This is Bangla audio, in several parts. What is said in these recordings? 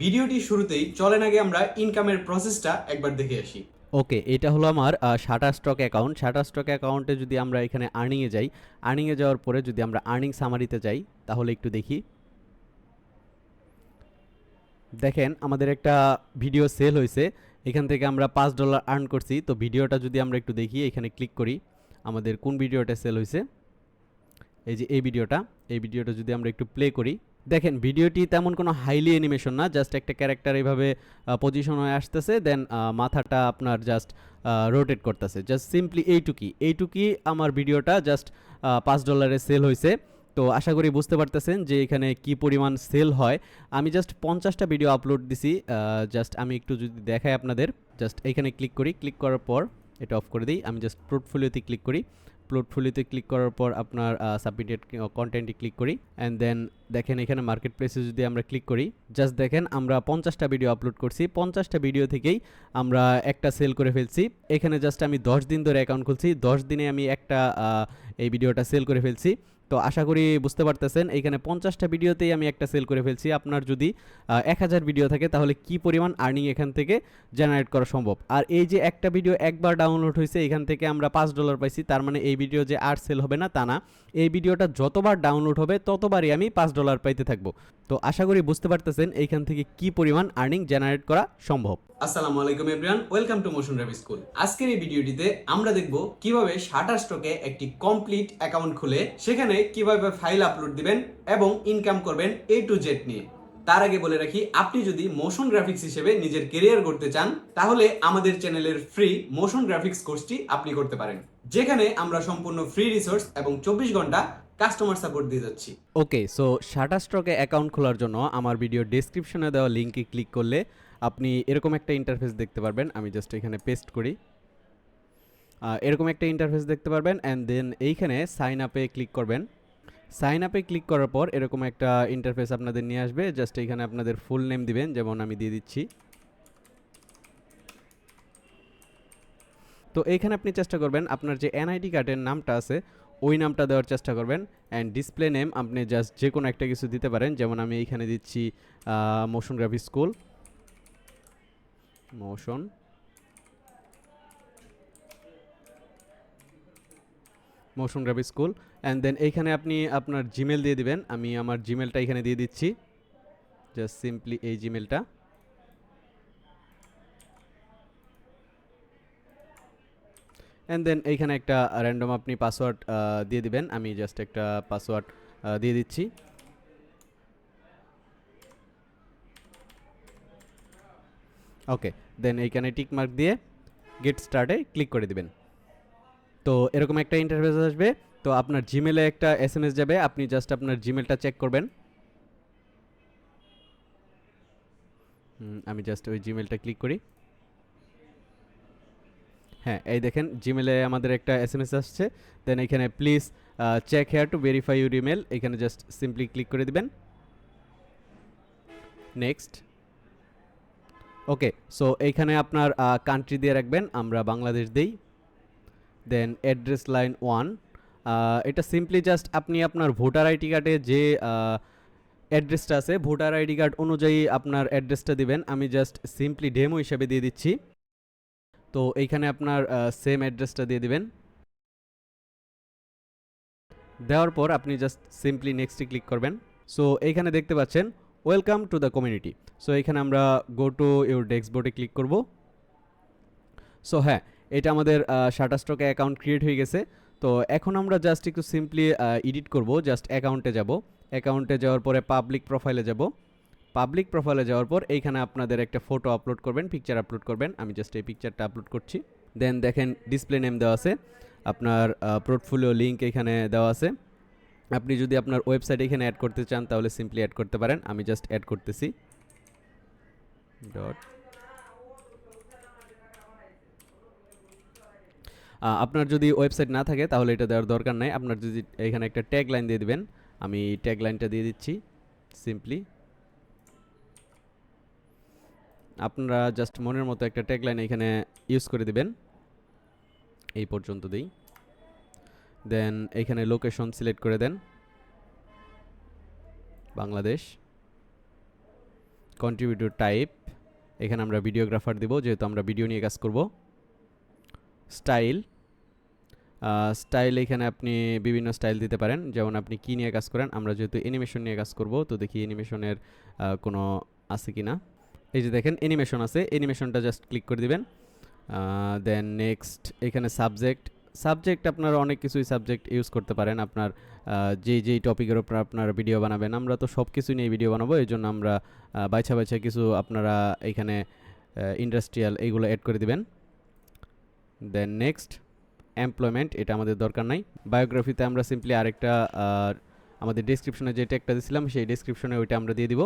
ভিডিওটি শুরুতেই চলেন আগে আমরা ইনকামের প্রসেসটা একবার দেখে আসি। ওকে, এটা হলো আমার Shutterstock account Shutterstock অ্যাকাউন্টে যদি আমরা এখানে আর্নিংয়ে যাই আর্নিংয়ে যাওয়ার পরে যদি আমরা আর্নিং সামারিতে যাই, তাহলে একটু দেখি। দেখেন, আমাদের একটা ভিডিও সেল হয়েছে। এখান থেকে আমরা পাঁচ ডলার আর্ন করছি। তো ভিডিওটা যদি আমরা একটু দেখি, এখানে ক্লিক করি, আমাদের কোন ভিডিওটা সেল হয়েছে? এই যে এই ভিডিওটা এই ভিডিওটা যদি আমরা একটু প্লে করি দেখেন, ভিডিওটি তেমন কোনো হাইলি অ্যানিমেশন না জাস্ট একটা ক্যারেক্টার এইভাবে পজিশন হয়ে আসতেছে দেন মাথাটা আপনার জাস্ট রোটেট করতেছে। জাস্ট সিম্পলি এইটুকি। এইটুকি আমার ভিডিওটা জাস্ট পাঁচ ডলারে সেল হয়েছে তো আশা করি বুঝতে পারতেছেন যে এখানে কি পরিমাণ সেল হয়। আমি জাস্ট পঞ্চাশটা ভিডিও আপলোড দিছি জাস্ট আমি একটু যদি দেখাই আপনাদের জাস্ট এখানে ক্লিক করি। ক্লিক করার পর, এটা অফ করে দিই। আমি জাস্ট পোর্টফোলিওতে ক্লিক করি। পোর্টফোলিওতে ক্লিক করার পর আপনার সাবমিটেড কন্টেন্টে ক্লিক করি। অ্যান্ড দেন দেখেন এখানে মার্কেট প্লেসে যদি আমরা ক্লিক করি জাস্ট দেখেন আমরা পঞ্চাশটা ভিডিও আপলোড করছি। পঞ্চাশটা ভিডিও থেকেই আমরা একটা সেল করে ফেলছি। এখানে জাস্ট আমি দশ দিন ধরে অ্যাকাউন্ট খুলছি। দশ দিনে আমি একটা এই ভিডিওটা সেল করে ফেলছি। তো আশা করি বুঝতে পারতেছেন। এইখানে পঞ্চাশটা ভিডিওতেই আমি একটা সেল করে ফেলছি। আপনার যদি এক হাজার ভিডিও থাকে, তাহলে কি পরিমাণ আর্নিং এখান থেকে জেনারেট করা সম্ভব? আর এই যে একটা ভিডিও একবার ডাউনলোড হয়েছে এখান থেকে আমরা পাঁচ ডলার পাইছি। তার মানে এই ভিডিও যে আর সেল হবে না, তা না। এই ভিডিওটা যতবার ডাউনলোড হবে, ততবারই আমি পাঁচ ডলার পাইতে থাকব। তো আশা করি বুঝতে পারতেছেন এইখান থেকে কি পরিমাণ আর্নিং জেনারেট করা সম্ভব। আসসালামু আলাইকুম everyone welcome to motion rap school আজকের এই ভিডিওটিতে আমরা দেখব কীভাবে শাটার স্টকে একটি কমপ্লিট অ্যাকাউন্ট খুলে। সেখানে কীভাবে ফাইল আপলোড দিবেন এবং ইনকাম করবেন এ টু জেড নিয়ে। তার আগে বলে রাখি, আপনি যদি মোশন গ্রাফিক্স হিসেবে নিজের কেরিয়ার করতে চান, তাহলে আমাদের চ্যানেলের ফ্রি মোশন গ্রাফিক্স কোর্সটি আপনি করতে পারেন। যেখানে আমরা সম্পূর্ণ ফ্রি রিসোর্স এবং চব্বিশ ঘণ্টা কাস্টমার সাপোর্ট দিয়ে যাচ্ছি। ওকে সো শাটার স্ট্রকে অ্যাকাউন্ট খোলার জন্য আমার ভিডিও ডেসক্রিপশনে দেওয়া লিঙ্কে ক্লিক করলে আপনি এরকম একটা ইন্টারফেস দেখতে পারবেন। আমি জাস্ট এখানে পেস্ট করি। এরকম একটা ইন্টারফেস দেখতে পারবেন অ্যান্ড দেন এইখানে সাইন আপে ক্লিক করবেন। সাইন আপে ক্লিক করার পর এরকম একটা ইন্টারফেস আপনাদের নিয়ে আসবে জাস্ট এখানে আপনাদের ফুল নেম দিবেন, যেমন আমি দিয়ে দিচ্ছি। তো এইখানে আপনি চেষ্টা করবেন, আপনার যে এনআইডি কার্ডের নামটা আছে, ওই নামটা দেওয়ার চেষ্টা করবেন অ্যান্ড ডিসপ্লে নেম আপনি জাস্ট যে কোনো একটা কিছু দিতে পারেন, যেমন আমি এইখানে দিচ্ছি motiongraphy school motion motiongraphy school and then এইখানে আপনি আপনার জিমেল দিয়ে দিবেন। আমি আমার জিমেলটা এখানে দিয়ে দিচ্ছি। জাস্ট সিম্পলি এই জিমেলটা অ্যান্ড দেন এইখানে একটা র্যান্ডম আপনি পাসওয়ার্ড দিয়ে দিবেন। আমি জাস্ট একটা পাসওয়ার্ড দিয়ে দিচ্ছি। ওকে দেন এইখানে টিক মার্ক দিয়ে গেট স্টার্টে ক্লিক করে দিবেন। তো এরকম একটা ইন্টারফেস আসবে। তো আপনার জিমেলে একটা এস এম এস যাবে, আপনি জাস্ট আপনার জিমেলটা চেক করবেন। আমি জাস্ট ওই জিমেলটা ক্লিক করি। হ্যাঁ এই দেখেন জিমেলে আমাদের একটা এস এম এস আসছে। দেন এখানে please check here to verify your email এখানে জাস্ট সিম্পলি ক্লিক করে দিবেন। নেক্সট ওকে সো এইখানে আপনার কান্ট্রি দিয়ে রাখবেন। আমরা বাংলাদেশ দেই। দেন অ্যাড্রেস লাইন ওয়ান এটা সিম্পলি জাস্ট আপনি আপনার ভোটার আইডি কার্ডে যে অ্যাড্রেসটা আছে ভোটার আইডি কার্ড অনুযায়ী আপনার অ্যাড্রেসটা দিবেন। আমি জাস্ট সিম্পলি ডেমো হিসাবে দিয়ে দিচ্ছি। তো এইখানে আপনার সেম অ্যাড্রেসটা দিয়ে দিবেন। দেওয়ার পর আপনি জাস্ট সিম্পলি নেক্সটে ক্লিক করবেন। সো এইখানে দেখতে পাচ্ছেন welcome to the community so এখানে আমরা গো টু ইউর ডেস্কবোর্ডে ক্লিক করব। সো হ্যাঁ এটা আমাদের শাটার স্টকে অ্যাকাউন্ট ক্রিয়েট হয়ে গেছে। তো এখন আমরা জাস্ট একটু সিম্পলি এডিট করব জাস্ট অ্যাকাউন্টে যাব। অ্যাকাউন্টে যাওয়ার পরে পাবলিক প্রোফাইলে যাব। পাবলিক প্রোফাইলে যাওয়ার পর এইখানে আপনাদের একটা ফটো আপলোড করবেন পিকচার আপলোড করবেন। আমি জাস্ট এই পিকচারটা আপলোড করছি। দেন দেখেন ডিসপ্লে নেম দেওয়া আছে। আপনার পোর্টফোলিও লিঙ্ক এখানে দেওয়া আছে। আপনি যদি আপনার ওয়েবসাইট এখানে অ্যাড করতে চান, তাহলে সিম্পলি অ্যাড করতে পারেন। আমি জাস্ট অ্যাড করতেছি। ডট আপনার যদি ওয়েবসাইট না থাকে, তাহলে এটা দেওয়ার দরকার নাই। আপনার যদি এখানে একটা ট্যাগ লাইন দিয়ে দিবেন, আমি ট্যাগ লাইনটা দিয়ে দিচ্ছি সিম্পলি আপনারা জাস্ট মনের মতো একটা ট্যাগ লাইন এখানে ইউজ করে দিবেন। এই পর্যন্ত দিই। দেন এখানে লোকেশন সিলেক্ট করে দেন। বাংলাদেশ। কন্ট্রিবিউটর টাইপ এখানে আমরা ভিডিওগ্রাফার দিব, যেহেতু আমরা ভিডিও নিয়ে কাজ করব। স্টাইল। স্টাইল এখানে আপনি বিভিন্ন স্টাইল দিতে পারেন। যেমন আপনি কী নিয়ে কাজ করেন, আমরা যেহেতু অ্যানিমেশন নিয়ে কাজ করব, তো দেখি অ্যানিমেশনের কোনো আছে কি না এই যে দেখেন, অ্যানিমেশন আছে। অ্যানিমেশনটা জাস্ট ক্লিক করে দিবেন। দেন নেক্সট, এখানে সাবজেক্ট। সাবজেক্ট আপনারা অনেক কিছুই সাবজেক্ট ইউজ করতে পারেন। আপনার যেই যেই টপিকের উপর আপনারা ভিডিও বানাবেন, আমরা তো সব কিছুই নিয়ে ভিডিও বানাবো। এই জন্য আমরা বাইছা বাইছা কিছু আপনারা এখানে ইন্ডাস্ট্রিয়াল এইগুলো অ্যাড করে দিবেন। দেন নেক্সট এমপ্লয়মেন্ট এটা আমাদের দরকার নাই। বায়োগ্রাফিতে আমরা সিম্পলি আরেকটা আমাদের ডিসক্রিপশনে যে ট্যাগটা দিয়েছিলাম সেই ডিসক্রিপশনে ওইটা আমরা দিয়ে দিব।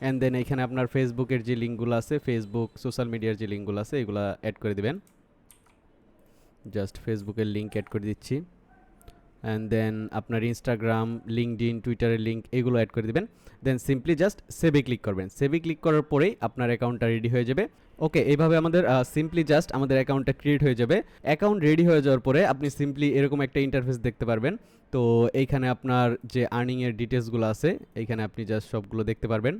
অ্যান্ড দেন এখানে আপনার ফেসবুকের যে লিঙ্কগুলো আছে ফেসবুক সোশ্যাল মিডিয়ার যে লিঙ্কগুলো আছে, এগুলো অ্যাড করে দিবেন। জাস্ট ফেসবুকের লিঙ্ক অ্যাড করে দিচ্ছি। অ্যান্ড দেন আপনার ইনস্টাগ্রাম লিঙ্কডিন টুইটারের লিঙ্ক এগুলো অ্যাড করে দিবেন। দেন সিম্পলি জাস্ট সেভে ক্লিক করবেন। সেভে ক্লিক করার পরেই আপনার অ্যাকাউন্টটা রেডি হয়ে যাবে। ওকে, এইভাবে আমাদের সিম্পলি জাস্ট আমাদের অ্যাকাউন্টটা ক্রিয়েট হয়ে যাবে। অ্যাকাউন্ট রেডি হয়ে যাওয়ার পরে আপনি সিম্পলি এরকম একটা ইন্টারফেস দেখতে পারবেন। তো এইখানে আপনার যে আর্নিংয়ের ডিটেলসগুলো আছে, এইখানে আপনি জাস্ট সবগুলো দেখতে পারবেন।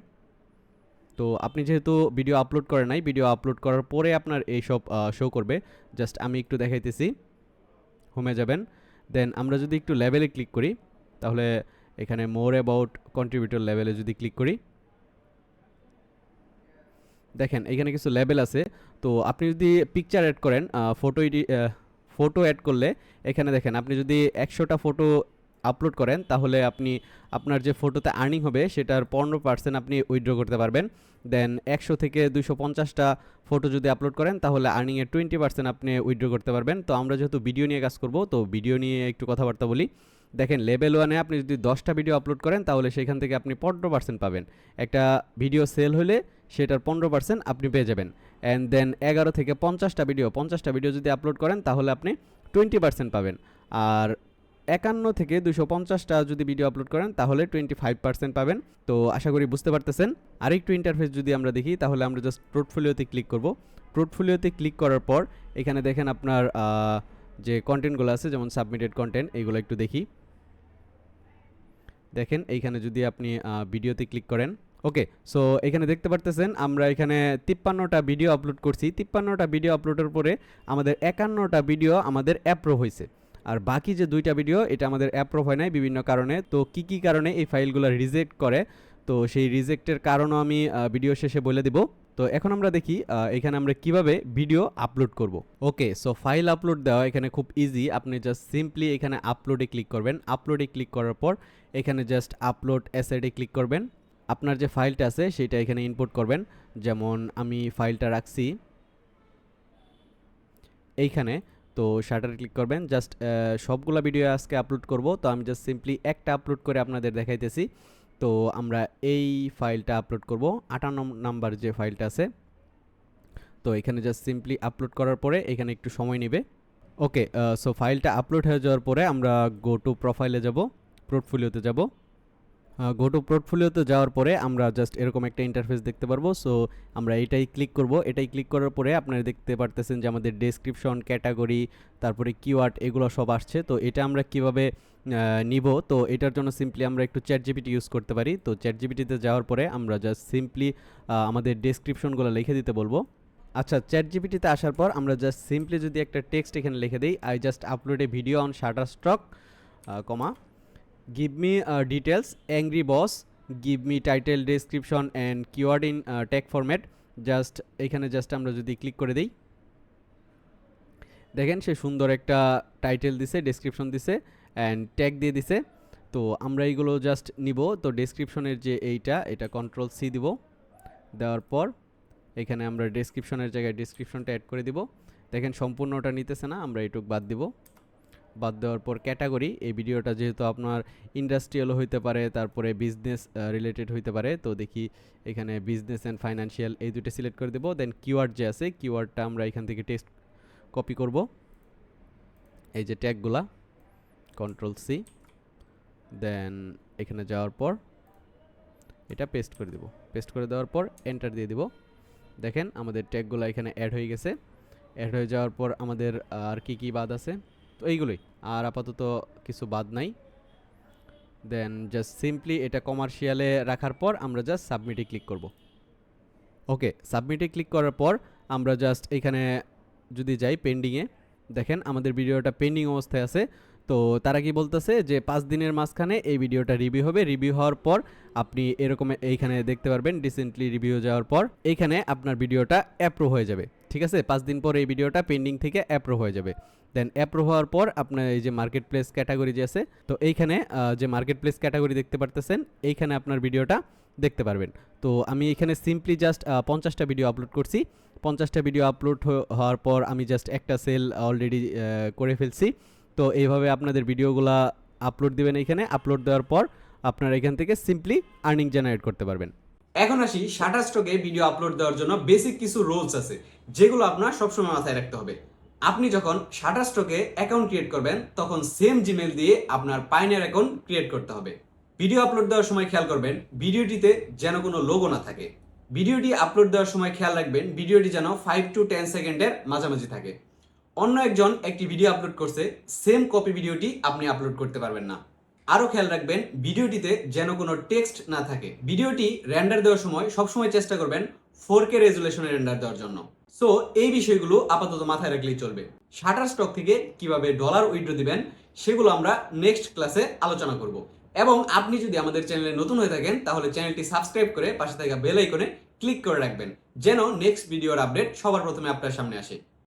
তো আপনি যেহেতু ভিডিও আপলোড করেন নাই ভিডিও আপলোড করার পরে আপনার এইসব শো করবে। জাস্ট আমি একটু দেখাইতেছি। হোমে যাবেন। দেন আমরা যদি একটু লেভেলে ক্লিক করি, তাহলে এখানে মোর অ্যাবাউট কন্ট্রিবিউটর লেভেলে যদি ক্লিক করি দেখেন, এখানে কিছু লেবেল আছে। তো আপনি যদি পিকচার অ্যাড করেন ফটো ফটো অ্যাড করলে এখানে দেখেন, আপনি যদি একশোটা ফটো আপলোড করেন, তাহলে আপনি আপনার যে ফটোতে আর্নিং হবে, সেটার পনেরো পার্সেন্ট আপনি উইথড্র করতে পারবেন। দেন একশো থেকে দুশো পঞ্চাশটা ফটো যদি আপলোড করেন, তাহলে আর্নিংয়ের টোয়েন্টি পার্সেন্ট আপনি উইথড্র করতে পারবেন। তো আমরা যেহেতু ভিডিও নিয়ে কাজ করব, তো ভিডিও নিয়ে একটু কথাবার্তা বলি। দেখেন লেভেল ওয়ানে আপনি যদি দশটা ভিডিও আপলোড করেন, তাহলে সেখান থেকে আপনি পনেরো পার্সেন্ট পাবেন। একটা ভিডিও সেল হলে সেটার পনেরো পার্সেন্ট আপনি পেয়ে যাবেন। অ্যান্ড দেন এগারো থেকে পঞ্চাশটা ভিডিও পঞ্চাশটা ভিডিও যদি আপলোড করেন, তাহলে আপনি টোয়েন্টি পার্সেন্ট পাবেন। আর একান্ন থেকে দুশো পঞ্চাশটা যদি ভিডিও আপলোড করেন, তাহলে টোয়েন্টি ফাইভ পার্সেন্ট পাবেন। তো আশা করি বুঝতে পারতেছেন। আরেকটু ইন্টারফেস যদি আমরা দেখি, তাহলে আমরা জাস্ট পোর্টফোলিওতে ক্লিক করব। পোর্টফোলিওতে ক্লিক করার পর, এখানে দেখেন আপনার যে কন্টেন্টগুলো আছে, যেমন সাবমিটেড কন্টেন্ট এইগুলো একটু দেখি। দেখেন, এইখানে যদি আপনি ভিডিওতে ক্লিক করেন ওকে সো এখানে দেখতে পারতেছেন, আমরা এখানে তিপ্পান্নটা ভিডিও আপলোড করছি। তিপ্পান্নটা ভিডিও আপলোডের পরে আমাদের একান্নটা ভিডিও আমাদের অ্যাপ্রুভ হয়েছে। আর বাকি যে দুইটা ভিডিও এটা আমাদের অ্যাপ্রুভ হয় নাই বিভিন্ন কারণে। তো কি কি কারণে এই ফাইলগুলো রিজেক্ট করে? তো সেই রিজেক্টের কারণও আমি ভিডিও শেষে বলে দিব। তো এখন আমরা দেখি এখানে আমরা কীভাবে ভিডিও আপলোড করব। ওকে সো ফাইল আপলোড দেওয়া এখানে খুব ইজি আপনি জাস্ট সিম্পলি এখানে আপলোডে ক্লিক করবেন। আপলোডে ক্লিক করার পর এখানে জাস্ট আপলোড অ্যাসেডে ক্লিক করবেন। আপনার যে ফাইলটা আছে সেটা এখানে ইনপুট করবেন। যেমন আমি ফাইলটা রাখছি। এইখানে, তো শাটার ক্লিক করবেন। জাস্ট সবগুলা ভিডিও আজকে আপলোড করব। তো আমি জাস্ট সিম্পলি একটা আপলোড করে আপনাদের দেখাইতেছি। তো আমরা এই ফাইলটা আপলোড করব। আটান্ন নাম্বার যে ফাইলটা আছে। তো এখানে জাস্ট সিম্পলি আপলোড করার পরে এখানে একটু সময় নেবে। ওকে সো ফাইলটা আপলোড হয়ে যাওয়ার পরে আমরা গো টু প্রোফাইলে যাব। পোর্টফোলিওতে যাব। গো পোর্টফোলিওতে যাওয়ার পরে আমরা জাস্ট এরকম একটা ইন্টারফেস দেখতে পারব। সো আমরা এটাই ক্লিক করব। এটাই ক্লিক করার পরে আপনারা দেখতে পারতেছেন যে আমাদের ডেসক্রিপশন ক্যাটাগরি তারপরে কিওয়ার্ড এগুলো সব আসছে। তো এটা আমরা কীভাবে নিব? তো এটার জন্য সিম্পলি আমরা একটু চ্যাট জিপিটি ইউজ করতে পারি। তো চ্যাট জিপিটিতে যাওয়ার পরে আমরা জাস্ট সিম্পলি আমাদের ডেসক্রিপশনগুলো লিখে দিতে বলব। আচ্ছা চ্যাট জিপিটিতে আসার পর আমরা জাস্ট সিম্পলি যদি একটা টেক্সট এখানে লিখে দিই I just upload a video on Shutterstock comma. Give me uh, details angry boss. Give me title description and keyword in uh, tag format. Just এখানে জাস্ট আমরা যদি ক্লিক করে দিই। দেখেন সে সুন্দর একটা টাইটেল দিছে ডেসক্রিপশন দিছে অ্যান্ড ট্যাগ দিয়ে দিছে। তো আমরা এইগুলো জাস্ট নিব। তো ডেসক্রিপশনের যে এইটা এটা কন্ট্রোল সি দিব। দেওয়ার পর এখানে আমরা ডেসক্রিপশনের জায়গায় ডেসক্রিপশনটা অ্যাড করে দিব। দেখেন সম্পূর্ণটা নিতেছে না আমরা এইটুক বাদ দিব। বাদ দেওয়ার পর ক্যাটাগরি এই ভিডিওটা যেহেতু আপনার ইন্ডাস্ট্রিয়ালও হইতে পারে, তারপরে বিজনেস রিলেটেড হইতে পারে, তো দেখি এখানে বিজনেস অ্যান্ড ফাইন্যান্সিয়াল এই দুটো সিলেক্ট করে দেবো। দেন কিওয়ার্ড যে আছে কিওয়ার্ডটা আমরা এখান থেকে টেস্ট কপি করব। এই যে ট্যাগগুলা কন্ট্রোল সি দেন এখানে যাওয়ার পর এটা পেস্ট করে দেব। পেস্ট করে দেওয়ার পর এন্টার দিয়ে দিব। দেখেন আমাদের ট্যাগগুলো এখানে অ্যাড হয়ে গেছে। অ্যাড হয়ে যাওয়ার পর আমাদের আর কি কি বাদ আছে? তো এইগুলোই। আর আপাতত কিছু বাদ নাই। দেন জাস্ট সিম্পলি এটা কমার্শিয়ালে রাখার পর আমরা জাস্ট সাবমিটে ক্লিক করব। ওকে সাবমিটে ক্লিক করার পর আমরা জাস্ট এখানে যদি যাই পেন্ডিংয়ে দেখেন আমাদের ভিডিওটা পেন্ডিং অবস্থায় আছে। তো তারা কি বলতেছে যে পাঁচ দিনের মাঝখানে এই ভিডিওটা রিভিউ হবে। রিভিউ হওয়ার পর আপনি এরকম এইখানে দেখতে পারবেন রিসেন্টলি রিভিউ যাওয়ার পর এইখানে আপনার ভিডিওটা অ্যাপ্রুভ হয়ে যাবে। ঠিক আছে? পাঁচ দিন পর এই ভিডিওটা পেন্ডিং থেকে অ্যাপ্রুভ হয়ে যাবে। দেন অ্যাপ্রুভ হওয়ার পর আপনার এই যে মার্কেট প্লেস ক্যাটাগরি যে আছে, তো এইখানে যে মার্কেট প্লেস ক্যাটাগরি দেখতে পারতেছেন, এইখানে আপনার ভিডিওটা দেখতে পারবেন। তো আমি এখানে সিম্পলি জাস্ট পঞ্চাশটা ভিডিও আপলোড করছি। পঞ্চাশটা ভিডিও আপলোড হওয়ার পর আমি জাস্ট একটা সেল অলরেডি করে ফেলছি। তো এইভাবে আপনাদের ভিডিওগুলা আপলোড দিবেন এখানে আপলোড দেওয়ার পর আপনারা এখান থেকে সিম্পলি আর্নিং জেনারেট করতে পারবেন। এখন আসি শাটার স্টকে ভিডিও আপলোড দেওয়ার জন্য বেসিক কিছু রুলস আছে, যেগুলো আপনার সবসময় মাথায় রাখতে হবে। আপনি যখন শাটার স্টকে অ্যাকাউন্ট ক্রিয়েট করবেন, তখন সেম জিমেল দিয়ে আপনার পাইনের অ্যাকাউন্ট ক্রিয়েট করতে হবে। ভিডিও আপলোড দেওয়ার সময় খেয়াল করবেন, ভিডিওটিতে যেন কোনো লোগো না থাকে। ভিডিওটি আপলোড দেওয়ার সময় খেয়াল রাখবেন, ভিডিওটি যেন ফাইভ টু টেন সেকেন্ডের মাঝামাঝি থাকে। অন্য একজন একটি ভিডিও আপলোড করছে সেম কপি ভিডিওটি আপনি আপলোড করতে পারবেন না। আরও খেয়াল রাখবেন, ভিডিওটিতে যেন কোনো টেক্সট না থাকে। ভিডিওটি রেন্ডার দেওয়ার সময় সবসময় চেষ্টা করবেন ফোর কে রেজুলেশনে রেন্ডার দেওয়ার জন্য। সো এই বিষয়গুলো আপাতত মাথায় রাখলেই চলবে। শাটার স্টক থেকে কীভাবে ডলার উইড্রো দিবেন, সেগুলো আমরা নেক্সট ক্লাসে আলোচনা করব। এবং আপনি যদি আমাদের চ্যানেলে নতুন হয়ে থাকেন, তাহলে চ্যানেলটি সাবস্ক্রাইব করে পাশে থাকা বেল আইকনে ক্লিক করে রাখবেন, যেন নেক্সট ভিডিওর আপডেট সবার প্রথমে আপনার সামনে আসে।